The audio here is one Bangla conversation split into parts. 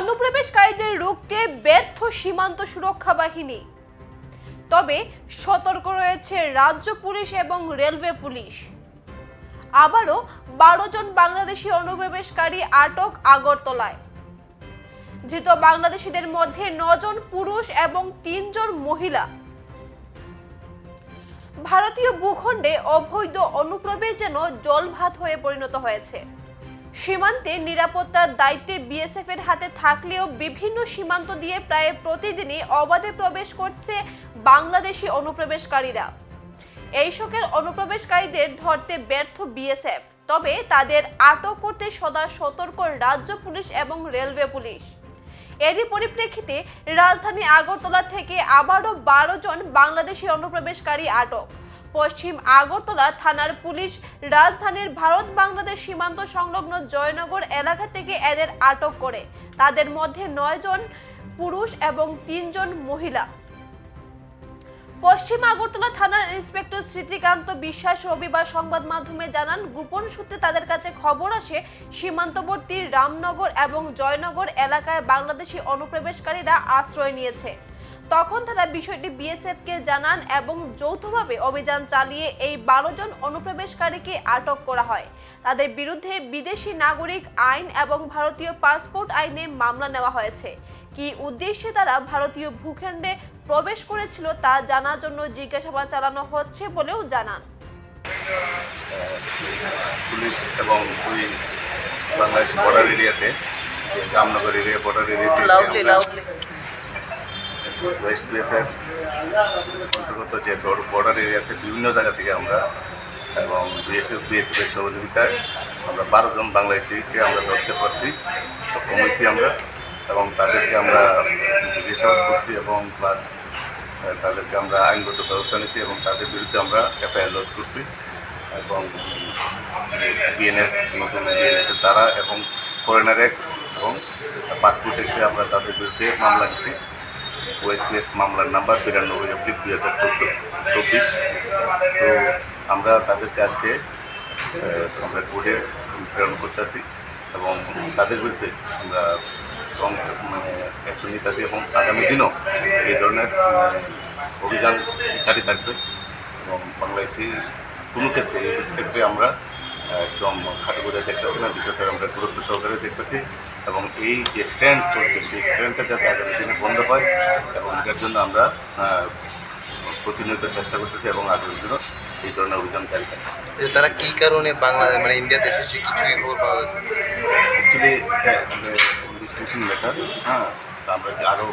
অনুপ্রবেশকারীদের রুখতে ব্যর্থ সীমান্ত সুরক্ষা বাহিনী। তবে সতর্ক রয়েছে রাজ্য পুলিশ এবং রেলওয়ে পুলিশ। আবারও বারো জন বাংলাদেশি অনুপ্রবেশকারী আটক আগরতলায়। ধৃত বাংলাদেশিদের মধ্যে নজন পুরুষ এবং তিনজন মহিলা। ভারতীয় ভূখণ্ডে অবৈধ অনুপ্রবেশ যেন জলভাত হয়ে পরিণত হয়েছে। সীমান্তে নিরাপত্তার দায়িত্বে বিএসএফ এর হাতে থাকলেও বিভিন্ন সীমান্ত দিয়ে প্রায় প্রতিদিনই অবাধে প্রবেশ করছে বাংলাদেশি অনুপ্রবেশকারীরা। এই শোকের অনুপ্রবেশকারীদের ধরতে ব্যর্থ বিএসএফ তবে তাদের আটক করতে সদা সতর্ক রাজ্য পুলিশ এবং রেলওয়ে পুলিশ। এরই পরিপ্রেক্ষিতে রাজধানী আগরতলা থেকে আবারও বারো জন বাংলাদেশি অনুপ্রবেশকারী আটক। পশ্চিম আগরতলা থানার পুলিশ রাজধানীর ভারত বাংলাদেশ সীমান্ত সংলগ্ন জয়নগর এলাকা থেকে এদের আটক করে। তাদের মধ্যে নয় জন পুরুষ এবং তিনজন মহিলা। পশ্চিম আগরতলা থানার ইন্সপেক্টর স্মৃতিকান্ত বিশ্বাস রবিবার সংবাদ মাধ্যমে জানান, গোপন সূত্রে তাদের কাছে খবর আসে, সীমান্তবর্তী রামনগর এবং জয়নগর এলাকায় বাংলাদেশি অনুপ্রবেশকারীরা আশ্রয় নিয়েছে। তখন তারা বিষয়টি বিএসএফ কে জানান এবং যৌথভাবে অভিযান চালিয়ে এই বারো জন অনুপ্রবেশকারীকে আটক করা হয়। তাদের বিরুদ্ধে বিদেশি নাগরিক আইন এবং ভারতীয় পাসপোর্ট আইনে মামলা নেওয়া হয়েছে। কি উদ্দেশ্যে তারা ভারতীয় ভূখণ্ডে প্রবেশ করেছিল তা জানার জন্য জিজ্ঞাসাবাদ চালানো হচ্ছে বলেও জানান। পুলিশ এবং ওই বাংলাদেশ বর্ডার এরিয়াতে রামনগর এরিয়া বর্ডার এরিয়াতে ওয়েস্ট প্লেসের অন্তর্গত যে বর্ডার এরিয়া আছে বিভিন্ন জায়গা থেকে আমরা এবং বিএসএফ বিএসএফের সহযোগিতায় আমরা বারো জন বাংলাদেশিকে আমরা ধরতে পারছি হয়েছি আমরা এবং তাদেরকে আমরা জিজ্ঞাসাবাদ করছি এবং প্লাস তাদেরকে আমরা আইনগত ব্যবস্থা নিয়েছি এবং তাদের বিরুদ্ধে আমরা এফআইআর লজ করছি এবং বিএনএস নতুন বিএনএসের দ্বারা এবং ফরেনার অ্যাক্ট এবং পাসপোর্ট অ্যাক্টে আমরা তাদের বিরুদ্ধে মামলা নিয়েছি। ওয়েস্ট প্লেস মামলার নাম্বার বিরানব্বই অব্লিক দুই হাজার চোদ্দ চব্বিশ। তো আমরা তাদেরকে আজকে আমরা কোর্টে প্রেরণ করতেছি এবং তাদের বিরুদ্ধে আমরা স্ট্রং মানে অ্যাকশন নিতেছি এবং আগামী দিনও এই ধরনের মানে, অভিযান জারি থাকবে এবং বাংলাদেশি কোনো ক্ষেত্রে ক্ষেত্রে আমরা একদম খাটো করে দেখতেছি না বিষয়টা আমরা গুরুত্ব সহকারে দেখতেছি। এবং এই যে ট্রেন্ড চলছে সেই ট্রেন্ডটা যাতে আগামী দিনে বন্ধ হয় এবং এটার জন্য আমরা প্রতিনিয়ত চেষ্টা করতেছি এবং আগামী দিনও এই ধরনের অভিযান জারি তারা কী কারণে বাংলা মানে ইন্ডিয়াতে এসেছে কিছুই খবর পাওয়া গেছে অ্যাকচুয়ালি ইনভেস্টিগেশন লেটার হ্যাঁ তা আমরা আরও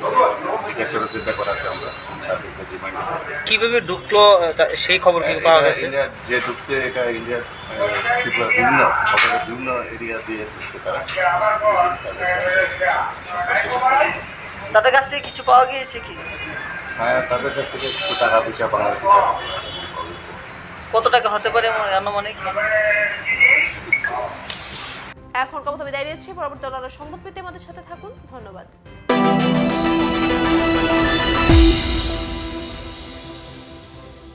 জিজ্ঞাসাবাদের ব্যাপার আছে আমরা তাদেরকে রিমাইন্ড আছে। কীভাবে ঢুকলো তা- সেই খবর কি পাওয়া গেছে? যে ঢুকছে এটা ইন্ডিয়ার আহ, বিভিন্ন খবরের বিভিন্ন এরিয়া দিয়ে ঢুকছে তারা। তাদের কাছ থেকে কিছু পাওয়া গিয়েছে কি? হ্যাঁ তাদের কাছ থেকে কিছু টাকা পয়সা পাওয়া গেছে। কত টাকা হতে পারে আমার আনুমানিক? এখন কথা বিদায় নিচ্ছি পরবর্তী অন্যান্য সংবাদ পেতে আমাদের সাথে থাকুন ধন্যবাদ।